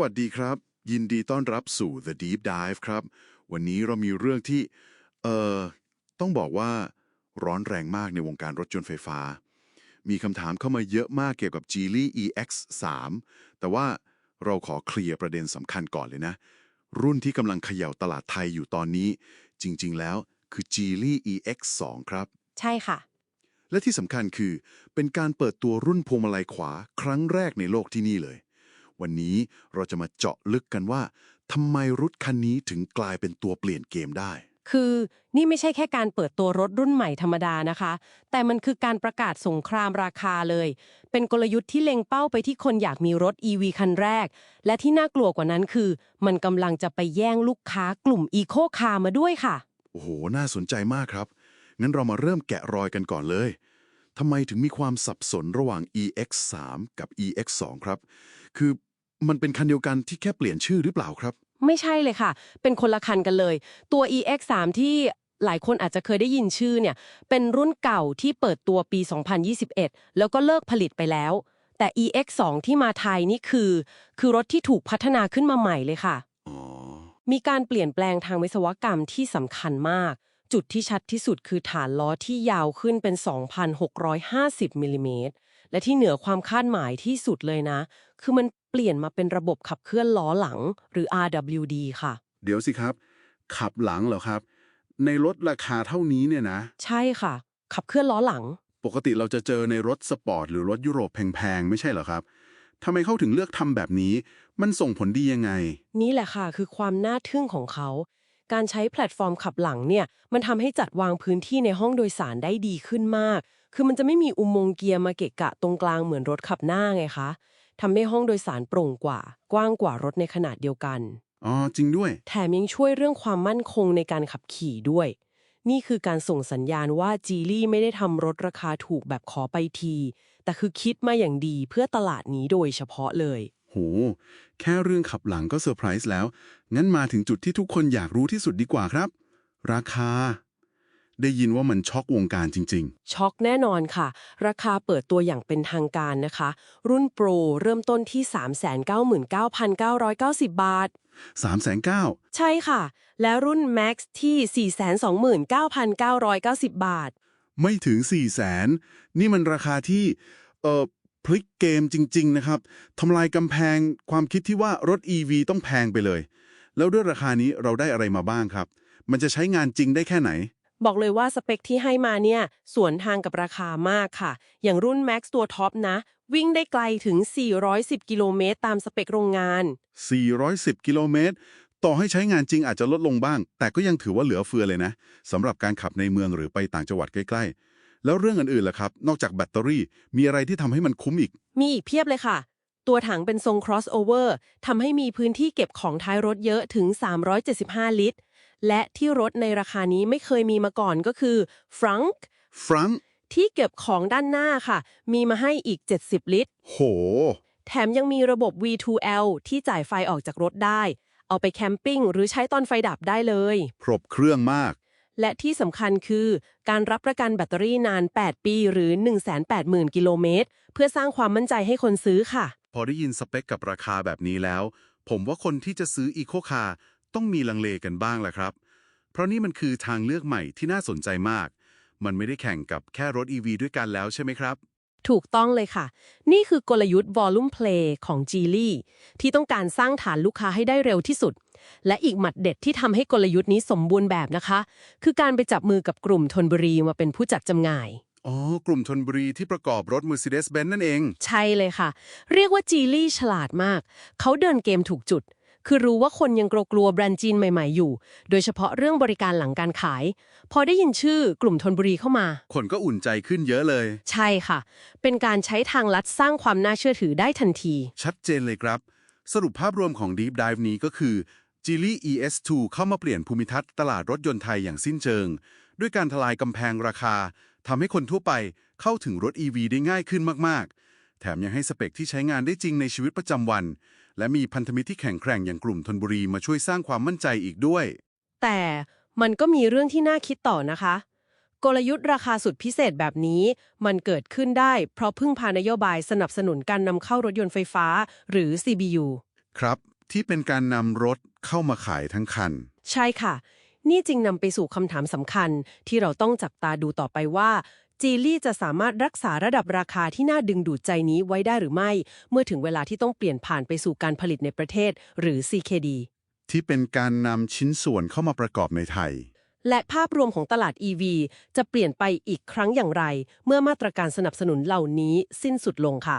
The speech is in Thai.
วัสดีครับ ยินดีต้อนรับสู่ The Deep Dive ครับ วันนี้เรามีเรื่องที่ เอ่อ ต้องบอกว่าร้อนแรงมากในวงการรถยนต์ไฟฟ้า มีคำถามเข้ามาเยอะมากเกี่ยวกับ Geely EX 3 แต่ว่าเราขอเคลียร์ประเด็นสำคัญก่อนเลยนะ รุ่นที่กำลังเขย่าตลาดไทยอยู่ตอนนี้ จริง ๆ แล้วคือ Geely EX 2 ครับ ใช่ค่ะ และที่สำคัญคือเป็นการเปิดตัวรุ่นพวงมาลัยขวาครั้งแรกในโลกที่นี่เลย วันนี้เราจะมาเจาะลึกกันว่าทำไมรถคันนี้ถึงกลายเป็นตัวเปลี่ยนเกมได้ คือนี่ไม่ใช่แค่การเปิดตัวรถรุ่นใหม่ธรรมดานะคะ แต่มันคือการประกาศสงครามราคาเลย เป็นกลยุทธ์ที่เล็งเป้าไปที่คนอยากมีรถ EV คันแรก และที่น่ากลัวกว่านั้นคือ มันกำลังจะไปแย่งลูกค้ากลุ่ม Eco Car มาด้วยค่ะ โอ้โห น่าสนใจมากครับ งั้นเรามาเริ่มแกะรอยกันก่อนเลยทำไมถึงมีความสับสนระหว่าง EX3 กับ EX2 ครับ คือมันเป็นคันเดียวกันที่แค่เปลี่ยนชื่อหรือเปล่าครับ ไม่ใช่เลยค่ะ เป็นคนละคันกันเลย ตัว EX3 ที่หลายคนอาจจะเคยได้ยินชื่อเนี่ย เป็นรุ่นเก่าที่เปิดตัวปี 2021 แล้วก็เลิกผลิตไปแล้ว แต่ EX2 ที่มาไทยนี่คือ คือรถที่ถูกพัฒนาขึ้นมาใหม่เลยค่ะอ๋อมีการเปลี่ยนแปลงทางวิศวกรรมที่สำคัญมาก จุดที่ชัดที่สุดคือฐานล้อที่ยาวขึ้นเป็น 2,650มิลลิเมตรและที่เหนือความคาดหมายที่สุดเลยนะ คือมันเปลี่ยนมาเป็นระบบขับเคลื่อนล้อหลังหรือ RWD ค่ะ เดี๋ยวสิครับ ขับหลังเหรอครับ ในรถราคาเท่านี้เนี่ยนะ ใช่ค่ะ ขับเคลื่อนล้อหลัง ปกติเราจะเจอในรถสปอร์ตหรือรถยุโรปแพงๆ ไม่ใช่เหรอครับทำไมเขาถึงเลือกทำแบบนี้ มันส่งผลดียังไง นี่แหละค่ะ คือความน่าทึ่งของเขา การใช้แพลตฟอร์มขับหลังเนี่ย มันทำให้จัดวางพื้นที่ในห้องโดยสารได้ดีขึ้นมาก คือมันจะไม่มีอุโมงค์เกียร์มาเกะกะตรงกลางเหมือนรถขับหน้าไงคะ ทำให้ห้องโดยสารโปร่งกว่า กว้างกว่ารถในขนาดเดียวกัน อ๋อ จริงด้วย แถมยังช่วยเรื่องความมั่นคงในการขับขี่ด้วย นี่คือการส่งสัญญาณว่าจีลี่ไม่ได้ทำรถราคาถูกแบบขอไปที แต่คือคิดมาอย่างดีเพื่อตลาดนี้โดยเฉพาะเลย โห แค่เรื่องขับหลังก็เซอร์ไพรส์แล้ว งั้นมาถึงจุดที่ทุกคนอยากรู้ที่สุดดีกว่าครับ ราคา ได้ยินว่ามันช็อกวงการจริง ช็อกแน่นอนค่ะ ราคาเปิดตัวอย่างเป็นทางการนะคะ รุ่นโปรเริ่มต้นที่ 399,990 บาท ๆ 3 9 0 0 ใช่ค่ะ แล้วรุ่น Max ที่ 429,990 บาท0ไม่ถึง 4 0 0แสนนี่มันราคาที่ เอ่อ พลิกเกมจริง ๆ นะครับทำลายกำแพงความคิดที่ว่ารถ EV ต้องแพงไปเลย แล้วด้วยราคานี้เราได้อะไรมาบ้างครับ มันจะใช้งานจริงได้แค่ไหน บอกเลยว่าสเปคที่ให้มาเนี่ยสวนทางกับราคามากค่ะ อย่างรุ่น Max ตัวท็อปนะ วิ่งได้ไกลถึง 410 กิโลเมตรตามสเปคโรงงาน 410 กิโลเมตร ต่อให้ใช้งานจริงอาจจะลดลงบ้าง แต่ก็ยังถือว่าเหลือเฟือเลยนะสำหรับการขับในเมืองหรือไปต่างจังหวัดใกล้ ๆ แล้วเรื่องอื่นๆล่ะครับ นอกจากแบตเตอรี่มีอะไรที่ทำให้มันคุ้มอีก มีอีกเพียบเลยค่ะ ตัวถังเป็นทรง crossover ทำให้มีพื้นที่เก็บของท้ายรถเยอะถึง 375 ลิตร และที่รถในราคานี้ไม่เคยมีมาก่อนก็คือ frunk ฟรังก์ที่เก็บของด้านหน้าค่ะ มีมาให้อีก 70 ลิตร โห แถมยังมีระบบ V2L ที่จ่ายไฟออกจากรถได้ เอาไปแคมปิ้งหรือใช้ตอนไฟดับได้เลยครบเครื่องมาก และที่สำคัญคือการรับประกันแบตเตอรี่นาน 8 ปีหรือ 180,000 กิโลเมตร เพื่อสร้างความมั่นใจให้คนซื้อค่ะ พอได้ยินสเปคกับราคาแบบนี้แล้ว ผมว่าคนที่จะซื้ออีโคคาร์ ต้องมีลังเลกันบ้างแหละครับ เพราะนี่มันคือทางเลือกใหม่ที่น่าสนใจมาก มันไม่ได้แข่งกับแค่รถ EV ด้วยกันแล้วใช่ไหมครับ ถูกต้องเลยค่ะ นี่คือกลยุทธ์ Volume Play ของ Geely ที่ต้องการสร้างฐานลูกค้าให้ได้เร็วที่สุด และอีกหมัดเด็ดที่ทำให้กลยุทธ์นี้สมบูรณ์แบบนะคะ คือการไปจับมือกับกลุ่มธนบุรีมาเป็นผู้จัดจำหน่าย อ๋อ กลุ่มธนบุรีที่ประกอบรถ Mercedes-Benz นั่นเอง ใช่เลยค่ะ เรียกว่า Geely ฉลาดมาก เขาเดินเกมถูกจุด คือรู้ว่าคนยังกลัวๆแบรนด์จีนใหม่ๆอยู่ โดยเฉพาะเรื่องบริการหลังการขาย พอได้ยินชื่อกลุ่มธนบุรีเข้ามา คนก็อุ่นใจขึ้นเยอะเลย ใช่ค่ะ เป็นการใช้ทางลัดสร้างความน่าเชื่อถือได้ทันที ชัดเจนเลยครับ สรุปภาพรวมของ Deep Dive นี้ก็คือ Geely ES2 เข้ามาเปลี่ยนภูมิทัศน์ตลาดรถยนต์ไทยอย่างสิ้นเชิง ด้วยการทลายกำแพงราคาทำให้คนทั่วไปเข้าถึงรถ EV ได้ง่ายขึ้นมากๆ แถมยังให้สเปคที่ใช้งานได้จริงในชีวิตประจำวัน และมีพันธมิตรที่แข็งแกร่งอย่างกลุ่มธนบุรีมาช่วยสร้างความมั่นใจอีกด้วย แต่มันก็มีเรื่องที่น่าคิดต่อนะคะ กลยุทธ์ราคาสุดพิเศษแบบนี้ มันเกิดขึ้นได้เพราะพึ่งพานโยบายสนับสนุนการนำเข้ารถยนต์ไฟฟ้า หรือ CBU ครับ ที่เป็นการนำรถเข้ามาขายทั้งคัน ใช่ค่ะ นี่จึงนำไปสู่คำถามสำคัญที่เราต้องจับตาดูต่อไปว่า จีลี่จะสามารถรักษาระดับราคาที่น่าดึงดูดใจนี้ไว้ได้หรือไม่ เมื่อถึงเวลาที่ต้องเปลี่ยนผ่านไปสู่การผลิตในประเทศ หรือ CKD ที่เป็นการนำชิ้นส่วนเข้ามาประกอบในไทย และภาพรวมของตลาด EV จะเปลี่ยนไปอีกครั้งอย่างไร เมื่อมาตรการสนับสนุนเหล่านี้สิ้นสุดลงค่ะ